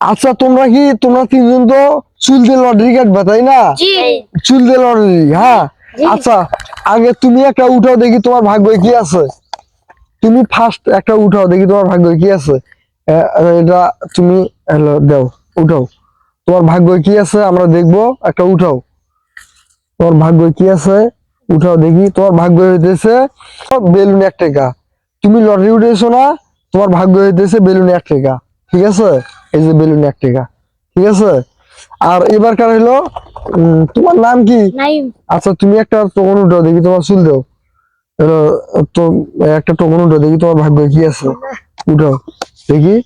আচ্ছা তোমরা কি তোমরা তিনজন তো চুল দিয়ে লটারি কাটবে তাই না? চুল দিয়ে লটারি হ্যাঁ? আচ্ছা আগে তুমি একটা উঠাও দেখি তোমার ভাগ্যে কি আছে। তুমি ফার্স্ট একটা উঠাও দেখি তোমার ভাগ্যে কি আছে। এটা তুমি হ্যালো দাও উঠাও। তোমার ভাগ্যে কি আছে আমরা দেখব একটা উঠাও। তোমার ভাগ্যে কি আছে উঠাও দেখি তোমার ভাগ্য হইতেছে বেলুন এক টাকা। তুমি লটারি উঠেছো না তোমার ভাগ্য হইতেছে বেলুন এক টাকা ঠিক আছে? এই যে বেলুন এক টাকা ঠিক আছে? আর এবারকার হলো উম, তোমার নাম কি? আচ্ছা তুমি একটা টোকন উঠো দেখি তোমার চুল দাও। তো একটা টোকন উঠো দেখি তোমার ভাগ্য কি আছে। উঠাও দেখি।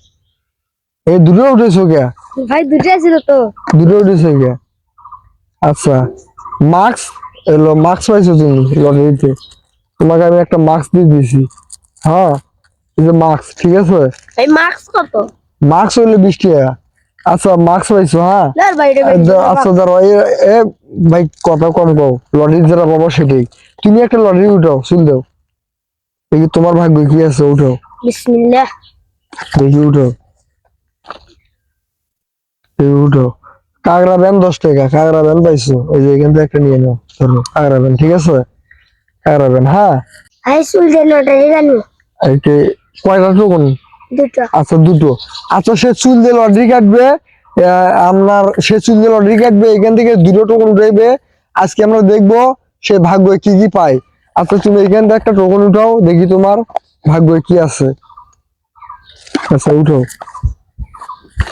এই দুটো উঠেছো কে? ভাই দুটাই ছিল তো। দুটো উঠেছো কে? আচ্ছা মার্কস এলো মার্কস পাইছো তুমি লটারিতে তোমাকে আমি একটা মার্কস দিয়ে দিয়েছি। হ্যাঁ এই যে মার্কস ঠিক আছে? এই মার্কস কত? মার্কস হইলে বিশ টাকা আচ্ছা মার্কস পাইছো হ্যাঁ আচ্ছা ধরো এ- ভাই কথা কম কও। লটারি যেটা পাবো সেটাই। তুমি একটা লটারি উঠাও চুল দাও। দেখি তোমার ভাগ্য কি আছে উঠাও। বিসমিল্লাহ। দেখি উঠাও। উঠাও। কাগড়া ব্যান দশ টাকা কাগড়া ব্যান পাইছো। ওই যে এখান থেকে একটা নিয়ে নাও ধরো কাগড়া ব্যান ঠিক আছে? কাগড়া ব্যান হ্যাঁ? লটারি জানো কয়টা টোকন আচ্ছা দুটো। আচ্ছা সে চুল দিয়ে লটারি কাটবে আপনার সে চুল দিয়ে লটারি কাটবে এখান থেকে দুটো টোকন উঠাইবে। আজকে আমরা দেখব সে ভাগ্যে কি কি পায়। আচ্ছা তুমি এখান থেকে একটা টোকন উঠাও দেখি তোমার ভাগ্যে কি আছে। আচ্ছা উঠো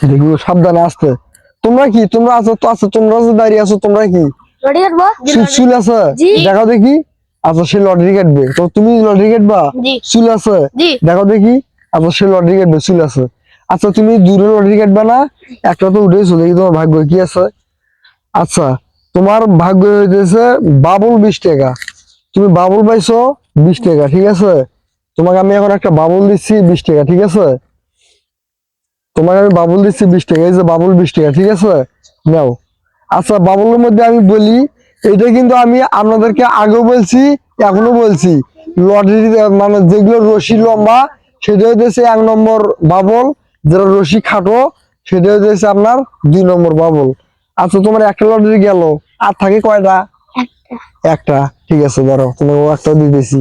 দেখি সাবধানে আসতে তোমরা কি? তোমরা আছো তো আছো তোমরা যে দাঁড়িয়ে আছো তোমরা কি? চুল চুল আছে? দেখো দেখি। আচ্ছা সে লটারি কাটবে। তো তুমি লটারি কাটবা? চুল আছে? দেখো দেখি। সে লটারি কাটবে চুল আছে। আচ্ছা তুমি দূরে লটারি কাটবে না একটা তো উঠেছো দেখি তোমার ভাগ্য কি আছে? আচ্ছা তোমার ভাগ্য হইতেছে বাবুল বিশ টাকা। তুমি বাবুল পাইছো বিশ টাকা, ঠিক আছে? তোমাকে আমি এখন একটা বাবুল দিচ্ছি বিশ টাকা, ঠিক আছে? তোমাকে আমি বাবুল দিচ্ছি বিশ টাকা, এই যে বাবুল বিশ টাকা, ঠিক আছে? নাও। আচ্ছা বাবুলের মধ্যে আমি বলি এটা কিন্তু আমি আপনাদেরকে আগেও বলছি এখনও বলছি। লটারি মানে যেগুলো রশি লম্বা সেটা হইতেছে এক নম্বর বাবল যেটা রশি খাটো সেটা হইতেছে আপনার দুই নম্বর বাবল। আচ্ছা তোমার একটা লটারি গেল। আর থাকে কয়টা? একটা। ঠিক আছে ধরো তোমার ও একটা দিতেছি।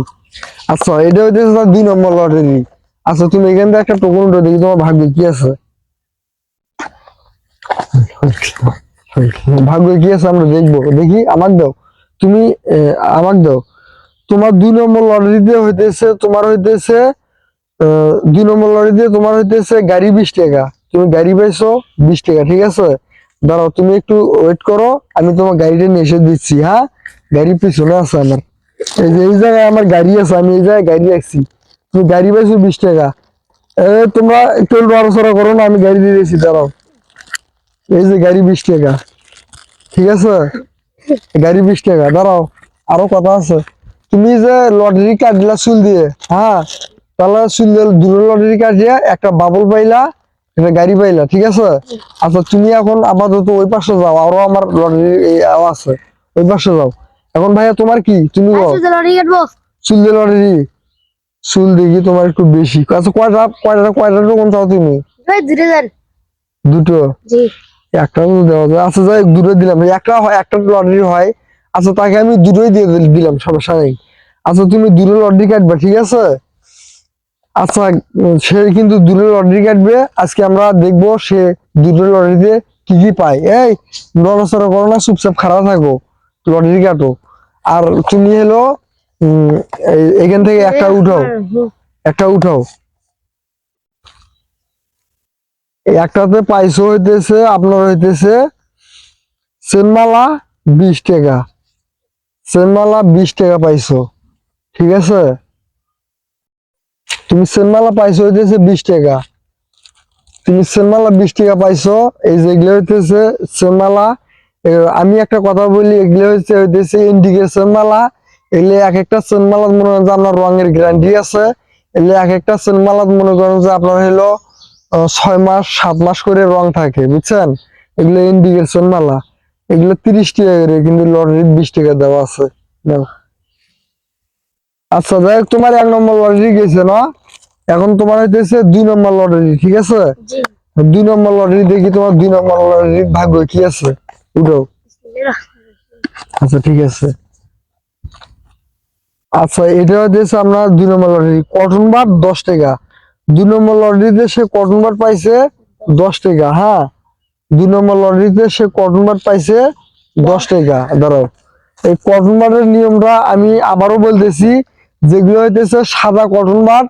আচ্ছা এটা হইতেছে তোমার দুই নম্বর লটারি। আচ্ছা তুমি এখান থেকে একটা টোকন উঠে দেখি তোমার ভাগ্য কি আছে। ভাগ্য কি আছে আমরা দেখব। দেখি আমাক দাও। তুমি আমাক দাও। তোমার দুই নম্বর লটারিতে হইতেছে তোমার হইতেছে দুই নম্বর লটারিতে তোমার হইতেছে গাড়ি বিশ টাকা। তুমি গাড়ি পাইছো বিশ টাকা, ঠিক আছে? দাঁড়াও, তুমি একটু ওয়েট করো, আমি তোমার গাড়িটা নিয়ে এসে দিচ্ছি হ্যাঁ? গাড়ি পিছনে আছে আমার। এই যে, এই জায়গায় আমার গাড়ি আছে, আমি এই জায়গায় গাড়ি রাখছি। তুমি গাড়ি পাইছো বিশ টাকা। এ, তোমরা একটু নড়াচড়া করো না, আমি গাড়ি দিয়ে দিয়েছি, দাঁড়াও। এই যে গাড়ি বিশ টাকা, ঠিক আছে? গাড়ি বিশ টাকা, দাঁড়াও। আরও কথা আছে। তুমি যে লটারি কাটলা চুল দিয়ে হ্যাঁ? তাহলে দিয়ে দুটো লটারি কাটিয়ে একটা বাবল পাইলা একটা গাড়ি পাইলা ঠিক আছে? আচ্ছা তুমি এখন আপাতত ওই পাশে যাও আরও আমার লটারি আছে। ওই পাশে যাও। এখন ভাইয়া তোমার কি? তুমি বল। আচ্ছা লটারি চুল দেখি তোমার একটু বেশি। আচ্ছা কয়টা কয়টা কয়টা টোকন চাও তুমি? দুটো একটা তো দেওয়া যায়। আচ্ছা যাই দুটো দিলাম। একটা হয় একটা লটারি হয়। আচ্ছা তাকে আমি দুটোই দিয়ে দিলাম সমস্যা নেই। আচ্ছা তুমি দুটো লটারি কাটবে ঠিক আছে? আচ্ছা সে কিন্তু দুটো লটারি কাটবে। আজকে আমরা দেখব সে দুটো লটারিতে কি কি পায়। এই নড়াচড়া করো না চুপচাপ খারাপ থাকো লটারি কাটো। আর তুমি হলো এখান থেকে একটা উঠাও। একটা উঠাও। একটাতে পাইসো হইতেছে আপনার হইতেছে সেনমালা বিশ টাকা। সেনমালা বিশ টাকা পাইছো ঠিক আছে? তুমি সেনমালা পাইছো হইতেছে বিশ টাকা। তুমি সেনমালা বিশ টাকা পাইছো, এই যে এগুলো হইতেছে সেনমালা। আমি একটা কথা বলি, এগুলো হচ্ছে হইতেছে ইন্ডিকেশন মালা এগুলো এক একটা সেনমালা মনে করেন যে আপনার রঙের গ্যারান্টি আছে। এগুলো এক একটা সেনমালা মনে করেন যে আপনার হলো ছয় মাস, সাত মাস করে রং থাকে, বুঝছেন? এগুলো ইন্ডিকেশন মালা এগুলো তিরিশ টাকা করে, কিন্তু লটারির বিশ টাকা দেওয়া আছে। নাও। আচ্ছা যাই তোমার এক নম্বর লটারি গেছে না? এখন তোমার হইতেছে দুই নম্বর লটারি ঠিক আছে? দুই নম্বর লটারি দেখি তোমার দুই নম্বর লটারির ভাগ্য কি আছে? উঠো। আচ্ছা ঠিক আছে। আচ্ছা এটা হচ্ছে আপনার দুই নম্বর লটারি কটন বার দশ টাকা। দুই নম্বর লটারিতে সে কটন বার পাইছে দশ টাকা হ্যাঁ? দুই নম্বর লটারিতে সে কটন বার পাইছে দশ টাকা ধরো। এই কটন বারের নিয়মটা আমি আবারও বলতেছি যেগুলো হইতেছে সাদা কটন বার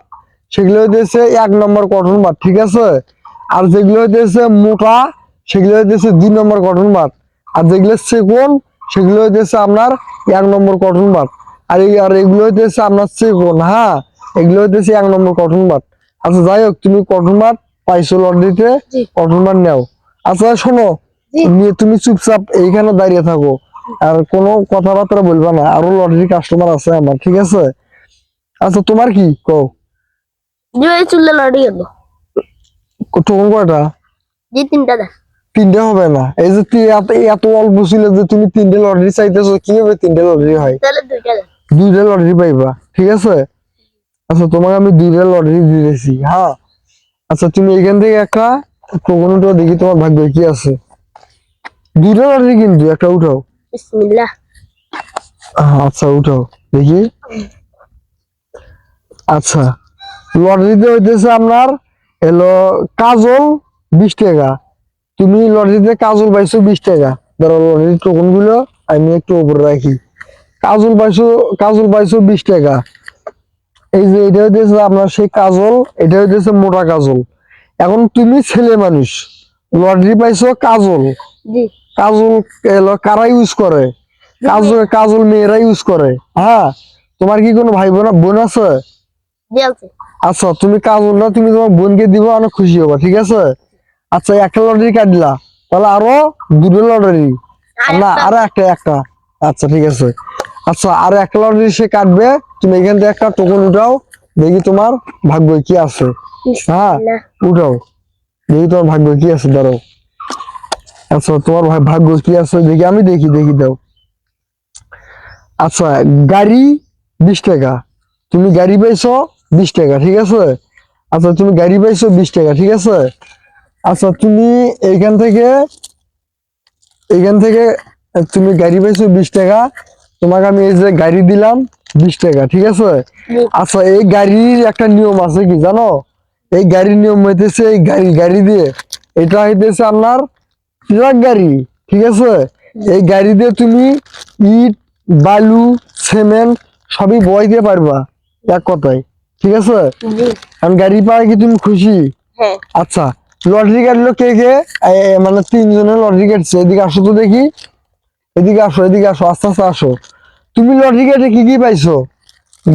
সেগুলো হইতেছে এক নম্বর কটন বার ঠিক আছে? আর যেগুলো হইতেছে মোটা সেগুলো হইতেছে দুই নম্বর কটন বার আর যেগুলো চেকন সেগুলো হইতেছে আপনার এক নম্বর কটন বার আর এই আর এগুলো হইতেছে আপনার চেকন হ্যাঁ? এগুলো হইতেছে এক নম্বর কটন বার আচ্ছা যাই হোক তুমি কটন বার পাইছো জি। কটন বার নাও। আচ্ছা শোনো নিয়ে তুমি চুপচাপ এইখানে দাঁড়িয়ে থাকো। আর কোনো কথাবার্তা বলবা না আরও লটারি কাস্টমার আছে আমার ঠিক আছে? আচ্ছা তোমার কি? কও। জি ভাই লড়ি হলো টোকন কয়টা? জি তিনটা দেন তিনটে হবে না। এই যে এত এত অল্প ছিল যে তুমি তিনটে লটারি চাইতেছো কীভাবে তিনটে লটারি হয়? তাহলে দুইটা দুইটা লটারি পাইবা ঠিক আছে? আচ্ছা তোমাকে আমি দুইটা লটারি দিয়েছি হ্যাঁ আচ্ছা তুমি এখান থেকে একটা কোকোনোটা দেখি তোমার ভাগ্যে কি আছে। দুইটা লটারি কিন্তু একটা উঠাও। বিসমিল্লাহ। আচ্ছা উঠাও দেখি। আচ্ছা লটারিতে হইতেছে আপনার এলো কাজল বিশ টাকা। তুমি লটারিতে কাজল পাইছো বিশ টাকা। ধরো লটারির টোকনগুলো আমি একটু উপরে রাখি। কাজল পাইছো কাজল পাইছো বিশ টাকা। এই যে এটা হইতেছে আপনার সেই কাজল এটা হইতেছে মোটা কাজল। এখন তুমি ছেলে মানুষ লটারি পাইছো কাজল। কাজল এলো কারা ইউজ করে? কাজল কাজল মেয়েরা ইউজ করে। হ্যাঁ তোমার কি কোনো ভাই বোন বোন আছে? আচ্ছা তুমি কাজলটা তুমি তোমার বোনকে দিবা অনেক খুশি হবা ঠিক আছে? আচ্ছা একটা লটারি কাটলা তাহলে আরও দুটো লটারি না আরও একটা একটা। আচ্ছা ঠিক আছে। আচ্ছা আর একটা লটারি সে কাটবে তুমি এখান থেকে একটা টোকন উঠাও দেখি তোমার ভাগ্য কি আছে। হ্যাঁ উঠাও। দেখি তোমার ভাগ্য কি আছে ধরো আচ্ছা তোমার ভাই ভাগ্য কি আছে দেখি আমি দেখি দেখি দাও। আচ্ছা গাড়ি বিশ টাকা। তুমি গাড়ি পাইছো বিশ টাকা, ঠিক আছে? আচ্ছা তুমি গাড়ি পাইছো বিশ টাকা, ঠিক আছে? আচ্ছা তুমি এইখান থেকে এইখান থেকে, তুমি গাড়ি পাইছো বিশ টাকা, তোমাকে আমি এই যে গাড়ি দিলাম বিশ টাকা, ঠিক আছে? আচ্ছা এই গাড়ির একটা নিয়ম আছে কি জানো? এই গাড়ির নিয়ম হইতেছে এই গাড়ি গাড়ি দিয়ে, এটা হইতেছে আপনার ট্রাক গাড়ি, ঠিক আছে? এই গাড়ি দিয়ে তুমি ইট, বালু, সিমেন্ট সবই বইতে পারবা, এক কথায়। ঠিক আছে? কারণ গাড়ি পাওয়া কি তুমি খুশি? হ্যাঁ। আচ্ছা লটারি কাটলো কে কে? মানে তিনজনের লটারি কাটছে। এদিকে আসো তো দেখি। এদিকে আসো এদিকে আসো আস্তে আস্তে আসো। তুমি লটারি কেটে কি কি পাইছো?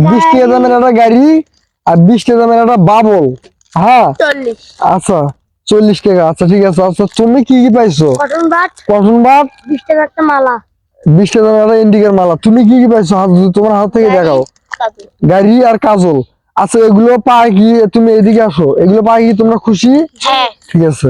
বিশ টাকা দামের একটা গাড়ি আর বিশ টাকা দামের একটা বাবল হ্যাঁ? আচ্ছা চল্লিশ টাকা। আচ্ছা ঠিক আছে। আচ্ছা তুমি কি কি পাইছো? কটন বাট কটন বাট বিশ টাকা একটা মালা। বিশ টাকা দামের একটা ইন্ডিকার মালা। তুমি কি কি পাইছো? হাত তোমার হাত থেকে দেখাও। গাড়ি আর কাজল। আচ্ছা এগুলো পাই কি? তুমি এদিকে আসো। এগুলো পাই কি তোমরা খুশি? হ্যাঁ। ঠিক আছে।